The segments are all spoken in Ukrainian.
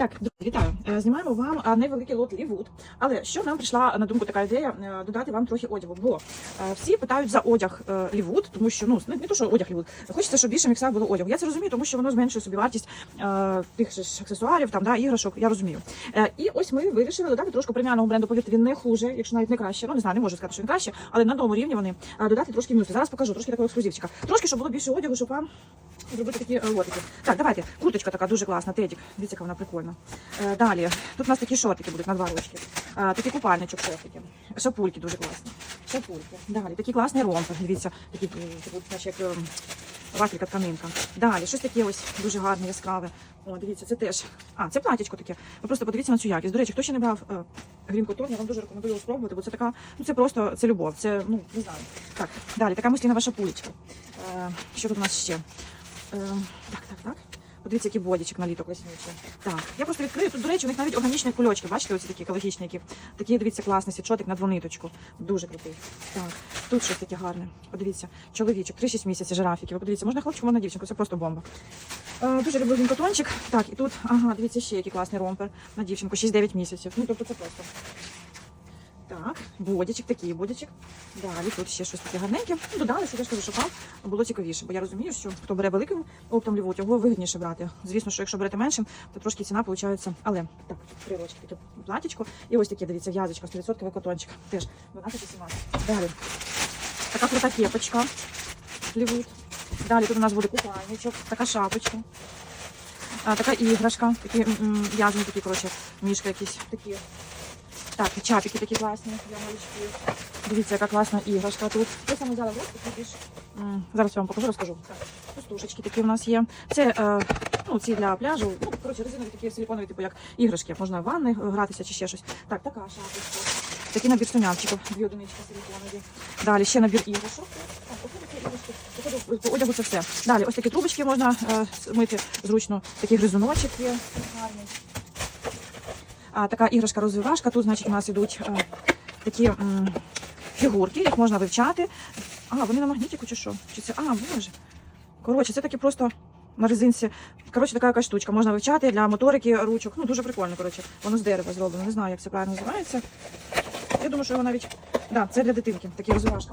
Так, друзі, вітаю. Е, Знімаємо вам е, невеликий лот Лівуд. Але що нам прийшла на думку така ідея е, додати вам трохи одягу. Бо всі питають за одяг Лівуд, тому що ну не, то, що одяг Лівуд. Хочеться, щоб більше міксах було одягу. Я це розумію, тому що воно зменшує собі вартість тих же аксесуарів, там да іграшок. Я розумію. І ось ми вирішили додати трошки преміального бренду. Повірте, він не хуже, якщо навіть не краще. Ну не знаю, не можу сказати, що він краще, але на тому рівні вони додати трошки мінуси. Зараз покажу трошки такого ексклюзивчика. Трошки, щоб було більше одягу, щоб вам зробити такі е, лотики. Так, давайте. Курточка така дуже класна, тедік. Дивіться, яка вона прикольна. Е, Далі, тут у нас такі шортики будуть на два ручки. Е, Такий купальничок шортики. Шапульки дуже класні. Шапульки. Далі, такий класний ромпер. Дивіться, такі будуть, наче як вафелька тканинка. Далі, щось таке ось дуже гарне, яскраве. О, дивіться, це теж. А, це платічко таке. Ви просто подивіться на цю якість. До речі, хто ще не брав Cotton, я вам дуже рекомендую його спробувати, бо це така, ну це просто це любов. Це, ну, не знаю. Так, далі, така мислінова шапулечка. Е, що тут у нас ще? Е, так, так, так. Подивіться, який бодічок на літо класнючий. Так, я просто відкрию. Тут, до речі, у них навіть органічні кульочки. Бачите, оці такі екологічні, які такі, дивіться, класний світшотик на двониточку. Дуже крутий. Так, тут щось таке гарне. Подивіться, чоловічок, 3-6 місяців жирафіки. Ви подивіться, можна хлопчику, можна дівчинку, це просто бомба. Е, дуже люблю гінкотончик. Так, і тут, ага, дивіться, ще який класний ромпер на дівчинку, 6-9 місяців. Ну, тобто це просто. Так, бодічок, такий бодічок. Далі тут ще щось таке гарненьке. Ну, додали, що я ж кажу, вам було цікавіше. Бо я розумію, що хто бере великим оптом лівуть, його вигідніше брати. Звісно, що якщо берете меншим, то трошки ціна виходить. Але так, три таке платічко. І ось таке, дивіться, в'язочка, 100% котончик. Теж 12-17. Далі. Така крута кепочка. Лівут. Далі тут у нас буде купальничок, така шапочка. А, така іграшка, такі в'язані такі, коротше, мішка якісь такі. Так, і чапики такі класні для малючків. Дивіться, яка класна іграшка тут. Я саме взяла в м, Зараз я вам покажу, розкажу. Пустушечки такі у нас є. Це е, ну, ці для пляжу. Ну, коротше, резинові такі силіконові, типу як іграшки. Можна в ванни гратися чи ще щось. Так, така шапочка. Такий набір сумявчиків, дві одинички силіконові. Далі ще набір іграшок. По одягу це все. Далі ось такі трубочки можна е, мити зручно. Такий гризуночок є. А, така іграшка розвивашка. Тут, значить, у нас ідуть е, такі м, фігурки, їх можна вивчати. А, вони на магнітику чи що? Чи це? А, боже. Коротше, це такі просто на резинці. Коротше, така якась штучка. Можна вивчати для моторики ручок. Ну, дуже прикольно, коротше. Воно з дерева зроблено. Не знаю, як це правильно називається. Я думаю, що його навіть. Да, це для дитинки, такі розвивашка.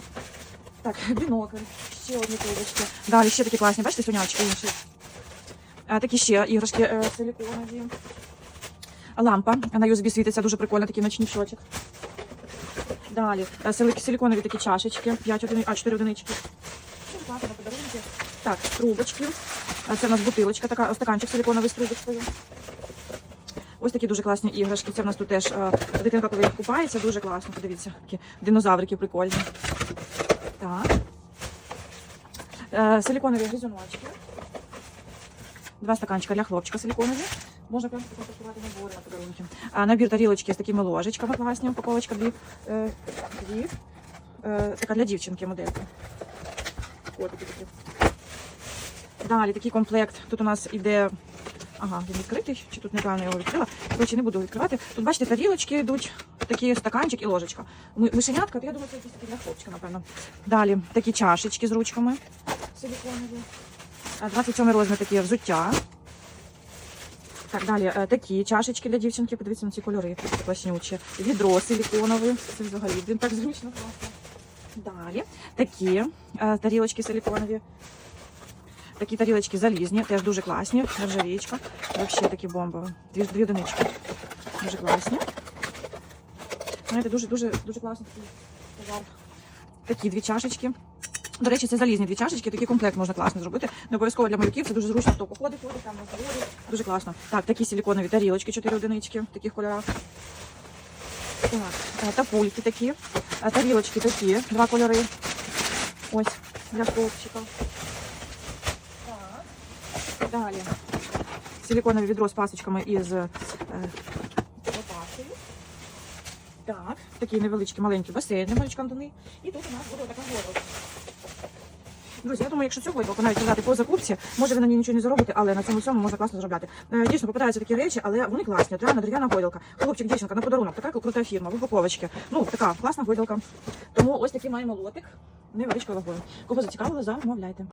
Так, бінокль, ще одні трубочки. Далі ще такі класні, бачите, сонячки інші. А, такі ще іграшки е, силіконові. Лампа на USB світиться дуже прикольно, такий ночничочок. Далі е, сили- силіконові такі чашечки, 5 одини, а 4 одинички. Подарунки. Так, трубочки. Це у нас бутилочка, така стаканчик силіконовий з трубочкою. Ось такі дуже класні іграшки. Це в нас тут теж е, дитинка, коли купається, дуже класно. Подивіться, такі динозаврики прикольні. Так. Е, Силіконові гризуночки. Два стаканчика для хлопчика силіконові. Можна прямо контактувати набори на подарунки. А, набір тарілочки з такими ложечками класні, упаковочка дві. Е, дві. Е, така для дівчинки моделька. Котики такі. Далі такий комплект. Тут у нас іде. Ага, він відкритий, чи тут неправильно його відкрила. Коротше, не буду відкривати. Тут, бачите, тарілочки йдуть, такі стаканчик і ложечка. Мишенятка, то я думаю, це якісь такі для хлопчика, напевно. Далі такі чашечки з ручками силіконові. 27 розмір такі взуття. Так, далі е, такі чашечки для дівчинки. Подивіться на ці кольори класнючі. Відро силіконове. Це взагалі він так зручно класно. Далі такі е, тарілочки силіконові. Такі тарілочки залізні, теж дуже класні. Нержавіючка. Взагалі такі бомбові. Дві, дві одинички. Дуже класні. Знаєте, дуже дуже дуже класний такий товар. Такі дві чашечки. До речі, це залізні дві чашечки, такий комплект можна класно зробити. Не обов'язково для малюків, це дуже зручно, хто походить, ходить там на заводі. Дуже класно. Так, такі силіконові тарілочки, 4 одинички в таких кольорах. Так, е, та пульки такі. Е, Тарілочки такі, два кольори. Ось, для хлопчика. Так. Далі. Силіконове відро з пасочками із е, лопатою. Так, такі невеличкі маленькі басейни, малючка Антони. І тут у нас буде така город. Друзі, я думаю, якщо цю гойдалку навіть продати по закупці, може ви на ній нічого не заробите, але на цьому всьому можна класно заробляти. Е, дійсно, попадаються такі речі, але вони класні. От реально дерев'яна гойдалка. Хлопчик, дівчинка на подарунок, така крута фірма, в упаковочці. Ну, така класна гойдалка. Тому ось такий маємо лотик невеличкою вагою. Кого зацікавило, замовляйте.